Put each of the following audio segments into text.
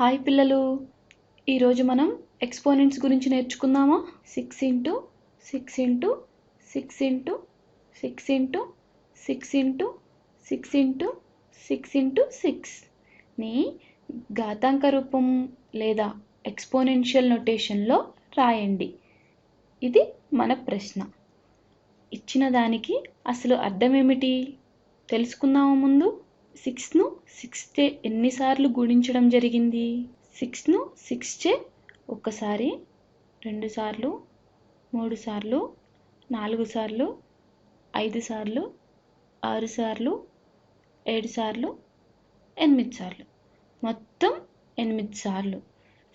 Hi పిల్లలు. ఈరోజు మనం ఎక్స్పోనెంట్స్ గురించి నేర్చుకుందామా? Six into six into six into six into six into six into six into సిక్స్ని ఘాతాంక రూపం లేదా ఎక్స్పోనెన్షియల్ నొటేషన్లో రాయండి. ఇది మన ప్రశ్న. ఇచ్చిన దానికి అసలు అర్థం ఏమిటి? తెలుసుకుందామా ముందు? సిక్స్ను సిక్స్ చే ఎన్నిసార్లు గుణించడం జరిగింది? సిక్స్ను సిక్స్ చే ఒకసారి రెండు సార్లు మూడు సార్లు నాలుగు సార్లు ఐదు సార్లు ఆరు సార్లు ఏడు సార్లు ఎనిమిది సార్లు మొత్తం ఎనిమిది సార్లు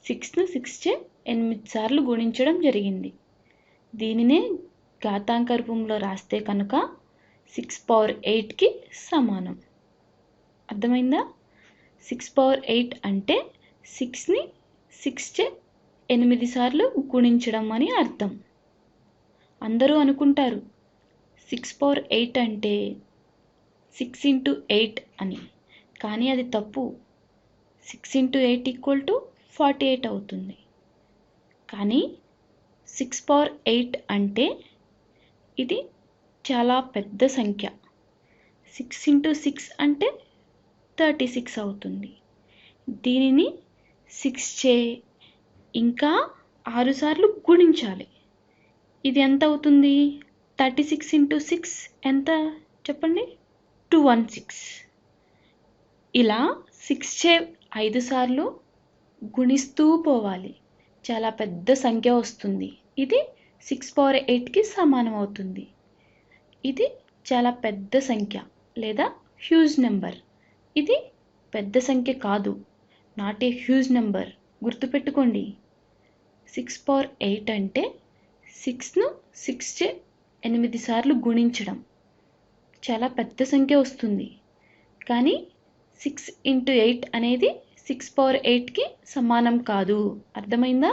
సిక్స్ను సిక్స్ చే ఎనిమిది సార్లు గుణించడం జరిగింది. దీనినే ఘాతాంక రూపంలో రాస్తే కనుక సిక్స్ పవర్ ఎయిట్కి సమానం. అర్థమైందా? సిక్స్ పవర్ ఎయిట్ అంటే సిక్స్ని సిక్స్ చే ఎనిమిది సార్లు గుణించడం అని అర్థం. అందరూ అనుకుంటారు సిక్స్ పవర్ ఎయిట్ అంటే సిక్స్ ఇంటూ ఎయిట్ అని. కానీ అది తప్పు. Six into eight equal to forty eight అవుతుంది. కానీ సిక్స్ పవర్ ఎయిట్ అంటే ఇది చాలా పెద్ద సంఖ్య. సిక్స్ ఇంటూ సిక్స్ అంటే థర్టీ సిక్స్ అవుతుంది. దీనిని సిక్స్ చే ఇంకా ఆరు సార్లు గుణించాలి. ఇది ఎంత అవుతుంది? థర్టీ సిక్స్ ఇంటూ సిక్స్ ఎంత? చెప్పండి. Two one six. ఇలా సిక్స్ చే ఐదు సార్లు గుణిస్తూ పోవాలి. చాలా పెద్ద సంఖ్య వస్తుంది. ఇది సిక్స్ పవర్ ఎయిట్కి సమానం అవుతుంది. ఇది చాలా పెద్ద సంఖ్య లేదా హ్యూజ్ నెంబర్. ఇది పెద్ద సంఖ్య కాదు. నాట్ ఏ హ్యూజ్ నెంబర్ గుర్తుపెట్టుకోండి. సిక్స్ పవర్ ఎయిట్ అంటే సిక్స్ను సిక్స్ చే ఎనిమిది సార్లు గుణించడం. చాలా పెద్ద సంఖ్య వస్తుంది. కానీ సిక్స్ ఇంటూ ఎయిట్ అనేది సిక్స్ పవర్ ఎయిట్కి సమానం కాదు. అర్థమైందా?